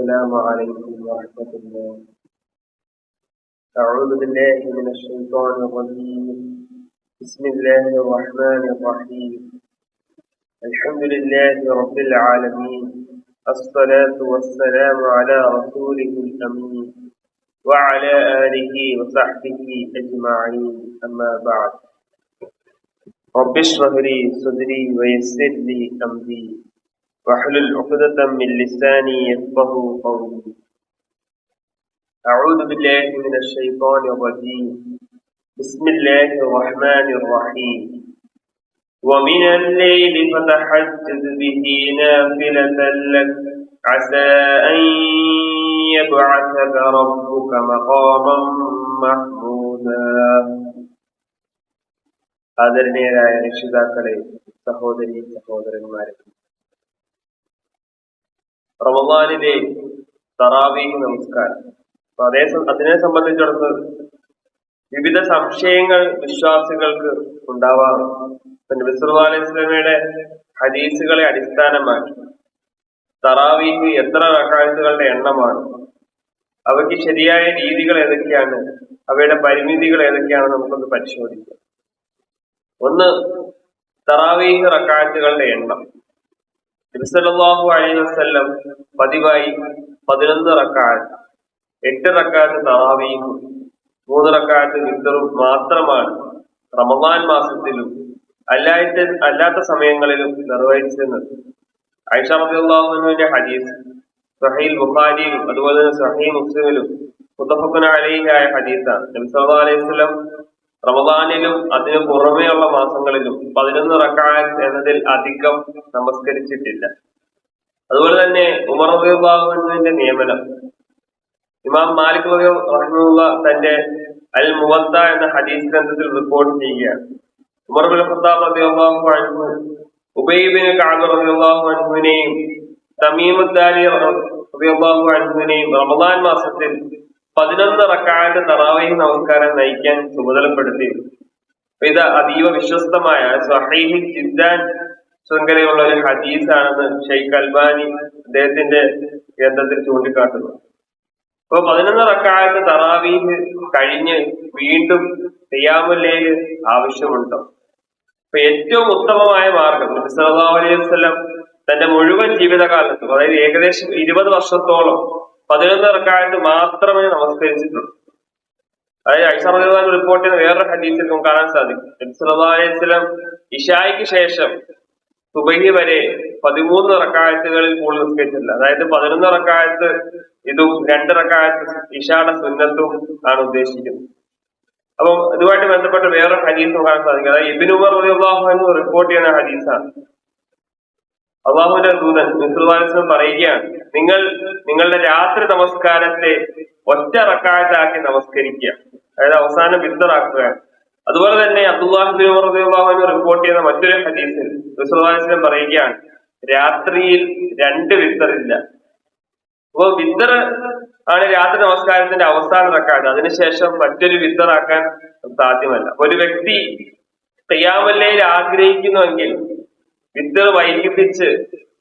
السلام عليكم ورحمة الله. أعوذ بالله من الشيطان الرجيم. بسم الله الرحمن الرحيم. الحمد لله رب العالمين. الصلاة والسلام على رسوله الأمين وعلى آله وصحبه أجمعين. أما بعد. رب اشرح لي صدري ويسر لي أمري. واحلل عقدة من لساني يفقه قولي أعوذ بالله من الشيطان الرجيم بسم الله الرحمن الرحيم ومن الليل فتحجد به نافلة لك عسى أن يبعثك ربك مقاما محمودا ആദരണീയരായ രക്ഷിതാക്കളെ സഹോദരി സഹോദരന്മാരെ റമദാനിലെ തറാവി നമസ്കാരം. അപ്പൊ അതേ അതിനെ സംബന്ധിച്ചിടത്ത് വിവിധ സംശയങ്ങൾ വിശ്വാസികൾക്ക് ഉണ്ടാവാറുണ്ട്. നബി സല്ലല്ലാഹു ഹദീസുകളെ അടിസ്ഥാനമാക്കി തറാവീഹ് എത്ര റക്കാഴ്ചകളുടെ എണ്ണമാണ് അവയ്ക്ക് ശരിയായ രീതികൾ ഏതൊക്കെയാണ് അവയുടെ പരിമിതികൾ ഏതൊക്കെയാണ് നമുക്കൊന്ന് പരിശോധിക്കാം. ഒന്ന് തറാവീഹ് റക്കാഴ്ചകളുടെ എണ്ണം. നബിസല്ലാഹു അലൈഹി വസല്ലം പതിവായി പതിനൊന്ന് റക്കായത്ത് എട്ട് റക്കായത്ത് തറാവിയും മൂന്ന് റക്കായത്ത് വിത്തറും മാത്രമാണ് റമദാൻ മാസത്തിലും അല്ലാത്ത അല്ലാത്ത സമയങ്ങളിലും നിർവഹിച്ചിരുന്നത്. ഐഷ റബിള്ളാഹുവിന്റെ ഹദീസ് സഹീൽ ബുഖാരിയിലും അതുപോലെ തന്നെ സഹീൽ മുസ്ലിമിലും മുത്തഫഖുന അലിയായ ഹദീസാണ്. നബി അലൈഹി വസല്ലം റമദാനിലും അതിനു പുറമെയുള്ള മാസങ്ങളിലും പതിനൊന്ന് റക്കായത്ത് എന്നതിൽ അധികം നമസ്കരിച്ചിട്ടില്ല. അതുപോലെ തന്നെ ഉമർ റബിള്ളാഹുവിന്റെ നിയമനം. ഇമാം മാലിക് റഹിമുള്ള തന്റെ അൽ മുവത്ത എന്ന ഹദീസ് ഗ്രന്ഥത്തിൽ റിപ്പോർട്ട് ചെയ്യുകയാണ്. ഉമർ ബിൻ ഖത്താബ് ഉബൈബിന് കഅബ് റളിയല്ലാഹു അൻഹുവിനെയും തമീമുദ്ദാരി റളിയല്ലാഹു അൻഹുവിനെയും റമദാൻ മാസത്തിൽ പതിനൊന്ന് റക്കാന്റെ തറാവയും നമസ്കാരം നയിക്കാൻ ചുമതലപ്പെടുത്തി. ഇത് അതീവ വിശ്വസ്തമായ സഹീഹ് ജിദ്ദാൻ ശൃംഖലയുള്ള ഒരു ഹദീസാണെന്ന് ഷെയ്ഖ് അൽബാനി അദ്ദേഹത്തിന്റെ ഗ്രന്ഥത്തിൽ ചൂണ്ടിക്കാട്ടുന്നു. അപ്പൊ പതിനൊന്ന് റക്കാലത്ത് തറാവീഹ് കഴിഞ്ഞ് വീണ്ടും തെയ്യാമുല്ലയിൽ ആവശ്യമുണ്ടോ. അപ്പൊ ഏറ്റവും ഉത്തമമായ മാർഗം നബി സല്ലല്ലാഹു അലൈഹി വസല്ലം തന്റെ മുഴുവൻ ജീവിതകാലത്തും അതായത് ഏകദേശം ഇരുപത് വർഷത്തോളം പതിനൊന്ന് റക്കായത്ത് മാത്രമേ നമസ്കരിച്ചിട്ടുള്ളൂ. അതായത് ഐഷാൻ റിപ്പോർട്ട് ചെയ്യുന്ന വേറൊരു ഹദീസിൽ നമുക്ക് കാണാൻ സാധിക്കും. നബി സല്ലല്ലാഹു അലൈഹി വസല്ലം ഇഷായിക്ക് ശേഷം സുബഹി വരെ പതിമൂന്ന് റക്കായത്തുകളിൽ കൂടുതൽ നിസ്കരിച്ചിട്ടില്ല. അതായത് പതിനൊന്ന് റക്കായത്ത് ഇതും രണ്ട് റക്കായത്ത് ഇഷായുടെ സുന്നത്തും ആണ് ഉദ്ദേശിക്കുന്നത്. അപ്പം ഇതുമായിട്ട് ബന്ധപ്പെട്ട് വേറെ നോക്കാൻ കാണാൻ സാധിക്കും. അതായത് ഇബിൻ ഉമർ റളിയല്ലാഹു എന്ന് റിപ്പോർട്ട് ചെയ്യുന്ന ഹദീസാണ്. അള്ളാഹുവിന്റെ ദൂതൻ മിസ്ലുവാലിസ്ലം പറയുകയാണ് നിങ്ങൾ നിങ്ങളുടെ രാത്രി നമസ്കാരത്തെ ഒറ്റ റക്കായത്താക്കി നമസ്കരിക്കുക. അതായത് അവസാനം വിത്തറാക്കുക അതുപോലെ തന്നെ അബ്ദുല്ലാഹിബിൻ റിപ്പോർട്ട് ചെയ്യുന്ന മറ്റൊരു ഹദീസിൽ മിസ്ലുവാലിസ്ലം പറയുകയാണ് രാത്രിയിൽ രണ്ട് വിത്തറില്ല അപ്പൊ വിത്തർ ആണ് രാത്രി നമസ്കാരത്തിന്റെ അവസാന റക്കാത്ത് അതിനുശേഷം മറ്റൊരു വിത്തറാക്കാൻ സാധ്യമല്ല. ഒരു വ്യക്തി തെയ്യാമല്ലയിൽ ആഗ്രഹിക്കുന്നുവെങ്കിൽ വിത്തർ വൈകിപ്പിച്ച്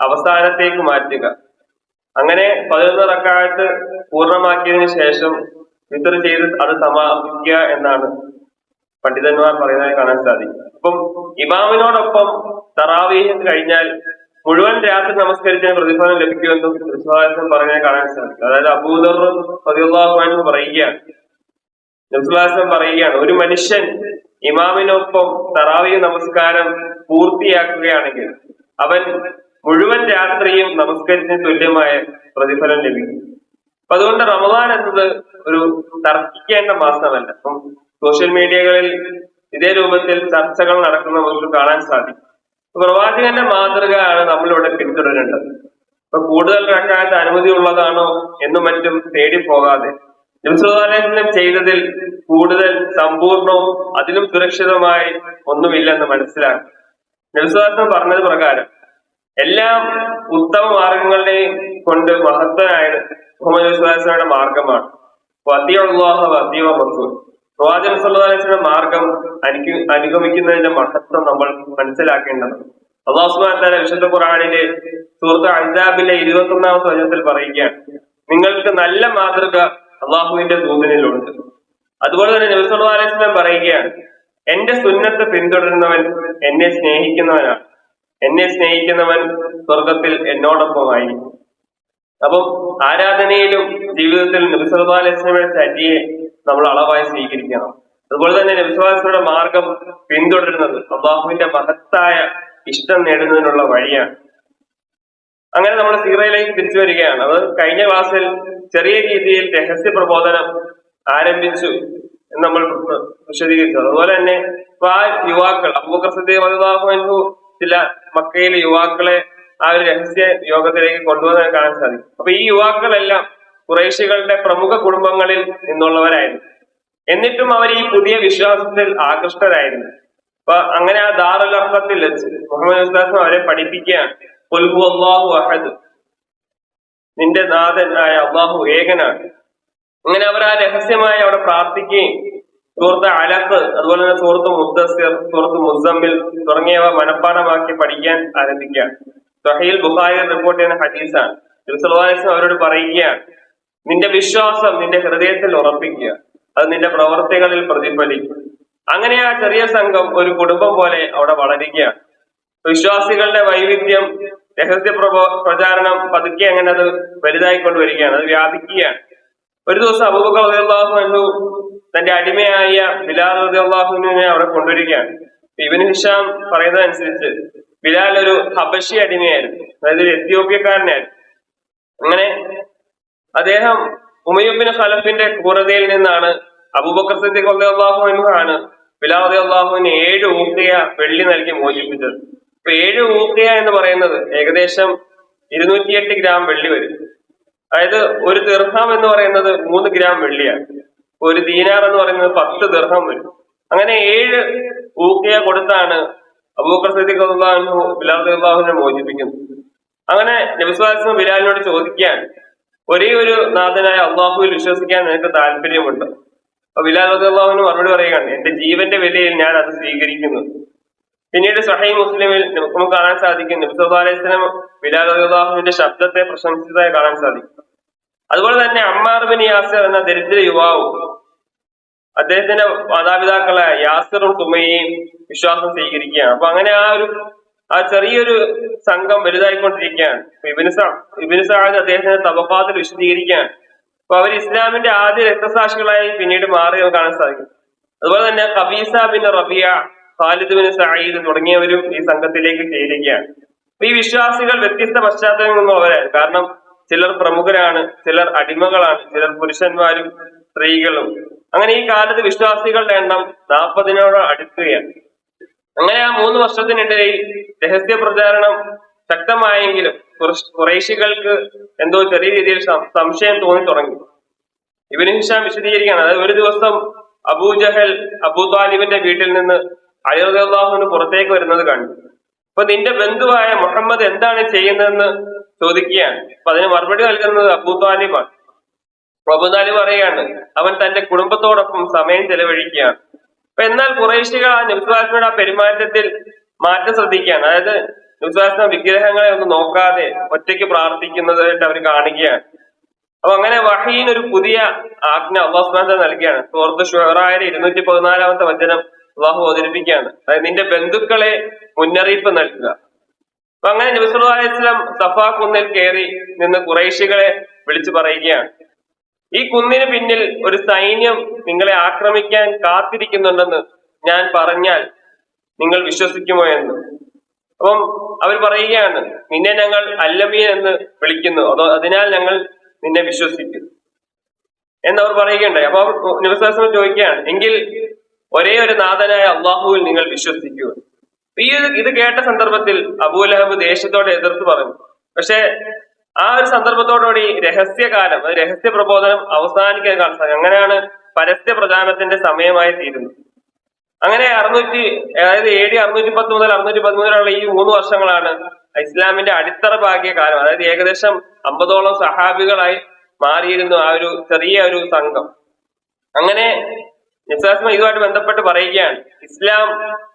അവസാനത്തേക്ക് മാറ്റുക. അങ്ങനെ പതിനൊന്ന് റക്കാലത്ത് പൂർണമാക്കിയതിനു ശേഷം വിത്തർ ചെയ്ത് അത് സമാപിക്കുക എന്നാണ് പണ്ഡിതന്മാർ പറയുന്നതായി കാണാൻ സാധിക്കും. അപ്പം ഇമാമിനോടൊപ്പം തറാവീഹ് കഴിഞ്ഞാൽ മുഴുവൻ രാത്രി നമസ്കരിച്ചതിന് പ്രതിഫലം ലഭിക്കുമെന്നും വിശ്വാസം പറഞ്ഞാൽ കാണാൻ സാധിക്കും. അതായത് അബൂദർ പതിവാഹു പറയുകയാണ്. നബ്സുലാസം പറയുകയാണ് ഒരു മനുഷ്യൻ ഇമാമിനൊപ്പം തറാവീഹ് നമസ്കാരം പൂർത്തിയാക്കുകയാണെങ്കിൽ അവൻ മുഴുവൻ രാത്രിയും നമസ്കരിച്ചതിന് തുല്യമായ പ്രതിഫലം ലഭിക്കും. അപ്പൊ അതുകൊണ്ട് റമദാൻ എന്നത് ഒരു തർക്കിക്കേണ്ട മാസമല്ല. അപ്പം സോഷ്യൽ മീഡിയകളിൽ ഇതേ രൂപത്തിൽ ചർച്ചകൾ നടക്കുന്ന നമുക്ക് കാണാൻ സാധിക്കും. പ്രവാചകന്റെ മാതൃകയാണ് നമ്മളിവിടെ പിന്തുടരേണ്ടത്. ഇപ്പൊ കൂടുതൽ റക്കായത്ത് അനുമതി ഉള്ളതാണോ എന്നും മറ്റും തേടി പോകാതെ നബിസ്വലാലയം ചെയ്തതിൽ കൂടുതൽ സമ്പൂർണവും അതിലും സുരക്ഷിതമായി ഒന്നുമില്ലെന്ന് മനസ്സിലാക്കി നബിസ്വലാസം പറഞ്ഞത് പ്രകാരം എല്ലാം ഉത്തമ മാർഗങ്ങളുടെയും കൊണ്ട് മഹത്വനായത് മുഹമ്മദ് വിശ്വാസയുടെ മാർഗമാണ്. പ്രവാചകൻ സല്ലാസ്ലയുടെ മാർഗം അനു അനുഗമിക്കുന്നതിന്റെ മഹത്വം നമ്മൾ മനസ്സിലാക്കേണ്ടത്. അള്ളാഹുസ്മാൻ വിശുദ്ധ ഖുറാനിലെ സുഹൃത്ത് അൻസാബിലെ ഇരുപത്തി ഒന്നാമത്തെ വചനത്തിൽ പറയുകയാണ്. നിങ്ങൾക്ക് നല്ല മാതൃക അള്ളാഹുവിന്റെ ദൂതനിലുണ്ട്. അതുപോലെ തന്നെ നബിസ്വല്ലാ അലൈഹി സ്വലം പറയുകയാണ് എന്റെ സുന്നത്ത് പിന്തുടരുന്നവൻ എന്നെ സ്നേഹിക്കുന്നവനാണ് എന്നെ സ്നേഹിക്കുന്നവൻ സ്വർഗത്തിൽ എന്നോടൊപ്പമായിരിക്കും. അപ്പം ആരാധനയിലും ജീവിതത്തിൽ സ്വലമയുടെ ചര്യയെ നമ്മൾ അളവായി സ്വീകരിക്കണം. അതുപോലെ തന്നെ നബിസ്വലാസ്ലയുടെ മാർഗം പിന്തുടരുന്നത് അള്ളാഹുവിന്റെ മഹത്തായ ഇഷ്ടം നേടുന്നതിനുള്ള വഴിയാണ്. അങ്ങനെ നമ്മൾ സീറയിലേക്ക് തിരിച്ചു വരികയാണ്. അത് കഴിഞ്ഞ ക്ലാസ്സിൽ ചെറിയ രീതിയിൽ രഹസ്യ പ്രബോധനം ആരംഭിച്ചു. നമ്മൾ വിശദീകരിച്ചത്. അതുപോലെ തന്നെ ആ യുവാക്കൾ അൻഹു ചില മക്കയിലെ യുവാക്കളെ ആ ഒരു രഹസ്യ യോഗത്തിലേക്ക് കൊണ്ടുവന്ന് കാണാൻ സാധിക്കും. അപ്പൊ ഈ യുവാക്കളെല്ലാം കുറേശികളുടെ പ്രമുഖ കുടുംബങ്ങളിൽ നിന്നുള്ളവരായിരുന്നു. എന്നിട്ടും അവർ ഈ പുതിയ വിശ്വാസത്തിൽ ആകൃഷ്ടരായിരുന്നു. അപ്പൊ അങ്ങനെ ആ ദാറുൽ വെച്ച് മുഹമ്മദ് ഉസ്താസ് അവരെ പഠിപ്പിക്കുകയാണ്. "ഖുൽ അള്ളാഹു അഹദ്. നിന്റെ നാഥൻ ആയ അള്ളാഹു ഏകനാണ്. അങ്ങനെ അവർ ആ രഹസ്യമായി അവിടെ പ്രാർത്ഥിക്കുകയും സുഹൃത്ത് അലത്ത് അതുപോലെ തന്നെ സുഹൃത്ത് മുദ്ദസിർ സുഹൃത്ത് മുസമ്മിൽ തുടങ്ങിയവ മനഃപ്പാടമാക്കി പഠിക്കാൻ ആരംഭിക്കുകയാണ്. സഹീൽ ബുഹായ റിപ്പോർട്ട് ചെയ്യുന്ന ഹദീസാണ്. ദിവസം അവരോട് പറയുകയാണ് നിന്റെ വിശ്വാസം നിന്റെ ഹൃദയത്തിൽ ഉറപ്പിക്കുക. അത് നിന്റെ പ്രവർത്തികളിൽ പ്രതിഫലിക്കും. അങ്ങനെ ആ ചെറിയ സംഘം ഒരു കുടുംബം പോലെ അവിടെ വളരുകയാണ്. വിശ്വാസികളുടെ വൈവിധ്യം രഹസ്യ പ്രചാരണം പതുക്കെ അങ്ങനെ അത് വലുതായിക്കൊണ്ടുവരികയാണ്. അത് വ്യാപിക്കുകയാണ്. ഒരു ദിവസം അബൂബക്കർ അള്ളാഹു എന്നു തന്റെ അടിമയായ ബിലാൽ റളിയല്ലാഹുവിനെ അവിടെ കൊണ്ടുവരികയാണ്. ഇബിൻ ഹിഷാം പറയുന്നതനുസരിച്ച് ബിലാൽ ഒരു ഹബഷി അടിമയായിരുന്നു. അതായത് ഒരു എത്യോപ്യക്കാരനായിരുന്നു. അങ്ങനെ അദ്ദേഹം ഉമയുബിൻ ഖലഫിന്റെ ക്രൂരതയിൽ നിന്നാണ് അബൂബക്കർ സിദ്ദീഖ് റളിയല്ലാഹു അള്ളാഹു എന്നാണ് ബിലാൽ റളിയല്ലാഹുവിന് ഏഴ് ഊക്കിയ വെള്ളി നൽകി മോചിപ്പിച്ചത്. ഇപ്പൊ ഏഴ് ഊക്കിയ എന്ന് പറയുന്നത് ഏകദേശം ഇരുന്നൂറ്റിയെട്ട് ഗ്രാം വെള്ളി വരും. അതായത് ഒരു ദീർഘം എന്ന് പറയുന്നത് മൂന്ന് ഗ്രാം വെള്ളിയാണ്. ഒരു ദീനാർ എന്ന് പറയുന്നത് പത്ത് ദീർഘം വരും. അങ്ങനെ ഏഴ് ഊക്കിയ കൊടുത്താണ് റളിയല്ലാഹു ബിലാൽ റളിയല്ലാഹുവിനെ മോചിപ്പിക്കുന്നത്. അങ്ങനെ നബിസ്വാസം ബിലാലിനോട് ചോദിക്കാൻ ഒരേ ഒരു നാഥനായ അള്ളാഹുവിൽ വിശ്വസിക്കാൻ നിനക്ക് താല്പര്യമുണ്ട്? അപ്പൊ ബിലാൽ അള്ളാഹുവിന് മറുപടി പറയുകയാണ് എന്റെ ജീവന്റെ വിലയിൽ ഞാൻ അത് സ്വീകരിക്കുന്നു. പിന്നീട് സഹൈ മുസ്ലിമിൽ നമുക്ക് കാണാൻ സാധിക്കും നബി സല്ലല്ലാഹു അലൈഹി ശബ്ദത്തെ പ്രശംസിച്ചതായി കാണാൻ സാധിക്കും. അതുപോലെ തന്നെ അമ്മാർ ബിൻ യാസിർ എന്ന ദരിദ്ര യുവാവ് അദ്ദേഹത്തിന്റെ മാതാപിതാക്കളെ യാസിറും സുമയും വിശ്വാസം സ്വീകരിക്കുകയാണ്. അപ്പൊ അങ്ങനെ ആ ഒരു ആ ചെറിയൊരു സംഘം വലുതായിക്കൊണ്ടിരിക്കുകയാണ്. ഇബിന് സ ഇബിന് സാദ് അദ്ദേഹത്തിന്റെ തബക്കാത്തിൽ വിശദീകരിക്കുകയാണ്. അപ്പൊ അവർ ഇസ്ലാമിന്റെ ആദ്യ രക്തസാക്ഷികളായി പിന്നീട് മാറി കാണാൻ സാധിക്കും. അതുപോലെ തന്നെ Qabisa bin Rabia Khalid Sayyid തുടങ്ങിയവരും ഈ സംഘത്തിലേക്ക് ചേരുകയാണ്. ഈ വിശ്വാസികൾ വ്യത്യസ്ത പശ്ചാത്തലങ്ങളിൽ കാരണം ചിലർ പ്രമുഖരാണ് ചിലർ അടിമകളാണ് ചിലർ പുരുഷന്മാരും സ്ത്രീകളും. അങ്ങനെ ഈ കാലത്ത് വിശ്വാസികളുടെ എണ്ണം നാൽപ്പതിനോട് അടുക്കുകയാണ്. അങ്ങനെ ആ മൂന്ന് വർഷത്തിനിടയിൽ രഹസ്യ പ്രചാരണം ശക്തമായെങ്കിലും കുറശ്- കുറേശികൾക്ക് എന്തോ ചെറിയ രീതിയിൽ സംശയം തോന്നി തുടങ്ങി. ഇവന് ഹിഷാം വിശദീകരിക്കുകയാണ്. അതായത് ഒരു ദിവസം അബൂജഹൽ അബൂ താലിബിന്റെ വീട്ടിൽ നിന്ന് അയോധ്യാഹുവിന് പുറത്തേക്ക് വരുന്നത് കണ്ടു. അപ്പൊ നിന്റെ ബന്ധുവായ മുഹമ്മദ് എന്താണ് ചെയ്യുന്നതെന്ന് ചോദിക്കുകയാണ്. അപ്പൊ അതിന് മറുപടി നൽകുന്നത് അബൂ താലിബാണ്. അപ്പൊ അബൂ പറയുകയാണ് അവൻ തന്റെ കുടുംബത്തോടൊപ്പം സമയം ചെലവഴിക്കുകയാണ്. അപ്പൊ എന്നാൽ കുറേശികൾ ആ നബ്സുവാസ്മയുടെ ആ പെരുമാറ്റത്തിൽ മാറ്റം ശ്രദ്ധിക്കുകയാണ്. അതായത് നബ്സുവാസ്മ വിഗ്രഹങ്ങളെ ഒന്നും നോക്കാതെ ഒറ്റയ്ക്ക് പ്രാർത്ഥിക്കുന്നതായിട്ട് അവർ കാണുകയാണ്. അപ്പൊ അങ്ങനെ വഹീൻ ഒരു പുതിയ ആജ്ഞ അള്ളാഹുസ്മാൻ നൽകിയാണ് സുഹൃത്ത് ഷുഹറായ ഇരുന്നൂറ്റി പതിനാലാമത്തെ വചനം അള്ളാഹു അവതരിപ്പിക്കുകയാണ്. അതായത് നിന്റെ ബന്ധുക്കളെ മുന്നറിയിപ്പ് നൽകുക. അപ്പൊ അങ്ങനെ സ്വലം സഫാ കുന്നിൽ കയറി നിന്ന് കുറേശികളെ വിളിച്ചു പറയുകയാണ്. ഈ കുന്നിന് പിന്നിൽ ഒരു സൈന്യം നിങ്ങളെ ആക്രമിക്കാൻ കാത്തിരിക്കുന്നുണ്ടെന്ന് ഞാൻ പറഞ്ഞാൽ നിങ്ങൾ വിശ്വസിക്കുമോ എന്ന്? അപ്പം അവർ പറയുകയാണ് നിന്നെ ഞങ്ങൾ അല്ലമീൻ എന്ന് വിളിക്കുന്നു. അതോ അതിനാൽ ഞങ്ങൾ നിന്നെ വിശ്വസിക്കും. എന്നവർ പറയുകയുണ്ടായി. അപ്പൊ നിവസാസം ചോദിക്കുകയാണ് എങ്കിൽ ഒരേ ഒരു നാഥനായ അള്ളാഹുവിൽ നിങ്ങൾ വിശ്വസിക്കൂ. ഈ ഇത് കേട്ട സന്ദർഭത്തിൽ അബൂലഹബ് ദേഷ്യത്തോടെ എതിർത്ത് പറഞ്ഞു. പക്ഷേ ആ ഒരു സന്ദർഭത്തോടുകൂടി രഹസ്യകാലം രഹസ്യ പ്രബോധനം അവസാനിക്കാൻ സാധിക്കും അങ്ങനെയാണ് പരസ്യ പ്രചാരണത്തിന്റെ സമയമായി തീരുന്നത്. അങ്ങനെ അറുന്നൂറ്റി അതായത് എ ഡി അറുന്നൂറ്റി പത്ത് മുതൽ അറുന്നൂറ്റി പതിമൂന്ന് വരെയുള്ള ഈ മൂന്ന് വർഷങ്ങളാണ് ഇസ്ലാമിന്റെ അടിത്തറ ഭാഗ്യ കാലം. അതായത് ഏകദേശം അമ്പതോളം സഹാബികളായി മാറിയിരുന്നു ആ ഒരു ചെറിയ ഒരു സംഘം. അങ്ങനെ നിസ്വാസ്മ ഇതുമായിട്ട് ബന്ധപ്പെട്ട് പറയുകയാണ്. ഇസ്ലാം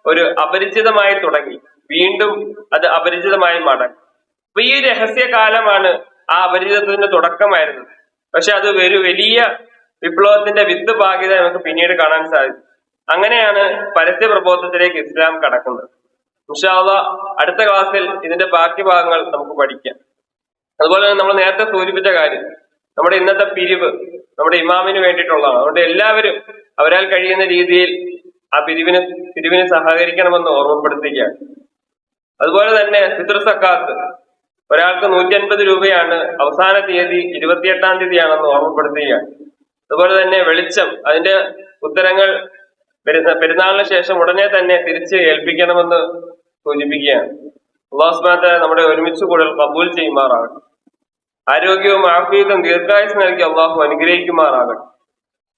ഒരു അപരിചിതമായി തുടങ്ങി. വീണ്ടും അത് അപരിചിതമായി മടങ്ങി അപ്പൊ ഈ രഹസ്യ കാലമാണ് ആ അപരിചിതത്തിന്റെ തുടക്കമായിരുന്നത്. പക്ഷെ അത് ഒരു വലിയ വിപ്ലവത്തിന്റെ വിത്ത് ബാധ്യത നമുക്ക് പിന്നീട് കാണാൻ സാധിക്കും. അങ്ങനെയാണ് പരസ്യ പ്രബോധത്തിലേക്ക് ഇസ്ലാം കടക്കുന്നത്. ഇൻഷാല്ല അടുത്ത ക്ലാസ്സിൽ ഇതിന്റെ ബാക്കി ഭാഗങ്ങൾ നമുക്ക് പഠിക്കാം. അതുപോലെ തന്നെ നമ്മൾ നേരത്തെ സൂചിപ്പിച്ച കാര്യം നമ്മുടെ ഇന്നത്തെ പിരിവ് നമ്മുടെ ഇമാമിന് വേണ്ടിയിട്ടുള്ളതാണ്. അതുകൊണ്ട് എല്ലാവരും അവരാൽ കഴിയുന്ന രീതിയിൽ ആ പിരിവിന് പിരിവിന് സഹകരിക്കണമെന്ന് ഓർമ്മപ്പെടുത്തുകയാണ് അതുപോലെ തന്നെ ഫിത്ർ സക്കാത്ത് ഒരാൾക്ക് നൂറ്റി അൻപത് രൂപയാണ് അവസാന തീയതി ഇരുപത്തിയെട്ടാം തീയതിയാണെന്ന് ഓർമ്മപ്പെടുത്തുകയാണ് അതുപോലെ തന്നെ വെളിച്ചം അതിന്റെ ഉത്തരങ്ങൾ പെരുന്ന പെരുന്നാളിന് ശേഷം ഉടനെ തന്നെ തിരിച്ച് ഏൽപ്പിക്കണമെന്ന് സൂചിപ്പിക്കുകയാണ്. അള്ളാഹു സുബ്ഹാനഹു വ നമ്മുടെ ഒരുമിച്ച് കൂടുതൽ കബൂൽ ചെയ്യുമാറാകട്ടെ. ആരോഗ്യവും ആഫീതും ദീർഘായുസ് നൽകി അള്ളാഹു അനുഗ്രഹിക്കുമാറാകട്ടെ.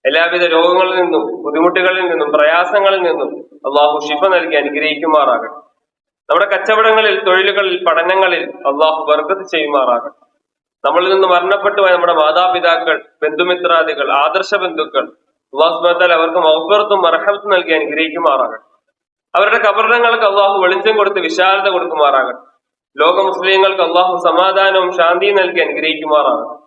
എല്ലാവിധ രോഗങ്ങളിൽ നിന്നും ബുദ്ധിമുട്ടുകളിൽ നിന്നും പ്രയാസങ്ങളിൽ നിന്നും അള്ളാഹു ഷിഫ നൽകി അനുഗ്രഹിക്കുമാറാകട്ടെ. നമ്മുടെ കച്ചവടങ്ങളിൽ തൊഴിലുകളിൽ പഠനങ്ങളിൽ അള്ളാഹു ബർക്കത്ത് ചെയ്യുമാറാകട്ടെ. നമ്മളിൽ നിന്ന് മരണപ്പെട്ടു പോയ നമ്മുടെ മാതാപിതാക്കൾ ബന്ധുമിത്രാദികൾ ആദർശ ബന്ധുക്കൾ അള്ളാഹു സുബ്ഹാനഹു അവർക്ക് മൗബർത്തും മർഹബത്തും നൽകി അനുഗ്രഹിക്കുമാറാകട്ടെ. അവരുടെ കബറിടങ്ങൾക്ക് അള്ളാഹു വെളിച്ചം കൊടുത്ത് വിശാലത കൊടുക്കുമാറാകട്ടെ. ലോക മുസ്ലിങ്ങൾക്ക് അള്ളാഹു സമാധാനവും ശാന്തിയും നൽകി അനുഗ്രഹിക്കുമാറാകട്ടെ.